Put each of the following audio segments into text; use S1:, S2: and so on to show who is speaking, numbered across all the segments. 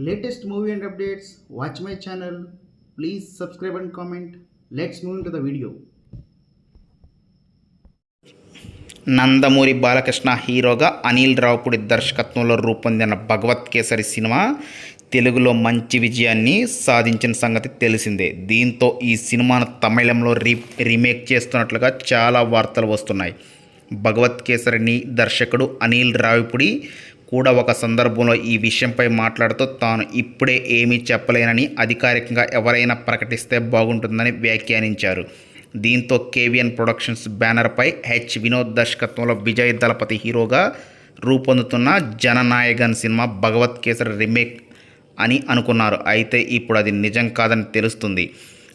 S1: latest movie and updates, watch my channel. Please subscribe and comment. Let's move into the video.
S2: Nandamuri Balakrishna హీరోగా అనిల్ రావుపుడి దర్శకత్వంలో రూపొందిన భగవత్ kesari cinema తెలుగులో మంచి విజయాన్ని సాధించిన సంగతి తెలిసిందే దీంతో ఈ సినిమాను తమిళంలో రీ రీమేక్ చేస్తున్నట్లుగా చాలా వార్తలు వస్తున్నాయి భగవత్ కేసరిని దర్శకుడు అనిల్ రావిపూడి కూడా ఒక సందర్భంలో ఈ విషయంపై మాట్లాడుతూ తాను ఇప్పుడే ఏమీ చెప్పలేనని అధికారికంగా ఎవరైనా ప్రకటిస్తే బాగుంటుందని వ్యాఖ్యానించారు. దీంతో కేవిఎన్ ప్రొడక్షన్స్ బ్యానర్పై హెచ్ వినోద్ దర్శకత్వంలో విజయ్ దళపతి హీరోగా రూపొందుతున్న జననాయగన్ సినిమా భగవత్ కేసరి రీమేక్ అని అనుకున్నారు. అయితే ఇప్పుడు అది నిజం కాదని తెలుస్తుంది.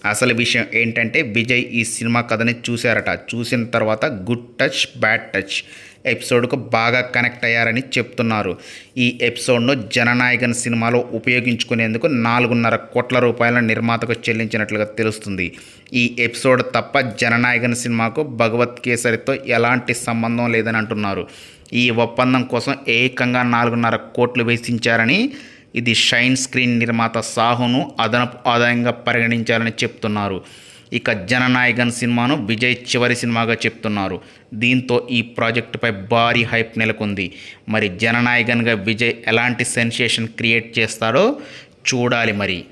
S2: అసలు విషయం ఏంటంటే విజయ్ ఈ సినిమా కథని చూశారట. చూసిన తర్వాత గుడ్ టచ్ బ్యాడ్ టచ్. ఎపిసోడ్కు బాగా కనెక్ట్ అయ్యారని చెప్తున్నారు. ఈ ఎపిసోడ్ను జననాయకన్ సినిమాలో ఉపయోగించుకునేందుకు నాలుగున్నర కోట్ల రూపాయల నిర్మాతకు చెల్లించినట్లుగా తెలుస్తుంది. ఈ ఎపిసోడ్ తప్ప జననాయకన్ సినిమాకు భగవత్ కేసరితో ఎలాంటి సంబంధం లేదని అంటున్నారు. ఈ ఒప్పందం కోసం ఏకంగా నాలుగున్నర కోట్లు వేసించారని ఇది షైన్ స్క్రీన్ నిర్మాత సాహును అదనపు ఆదాయంగా పరిగణించాలని చెప్తున్నారు. ఇక జననాయకన్ సినిమాను విజయ్ చివరి సినిమాగా చెప్తున్నారు. దీంతో ఈ ప్రాజెక్టుపై భారీ హైప్ నెలకొంది. మరి జననాయకన్గా విజయ్ ఎలాంటి సెన్సేషన్ క్రియేట్ చేస్తాడో చూడాలి మరి.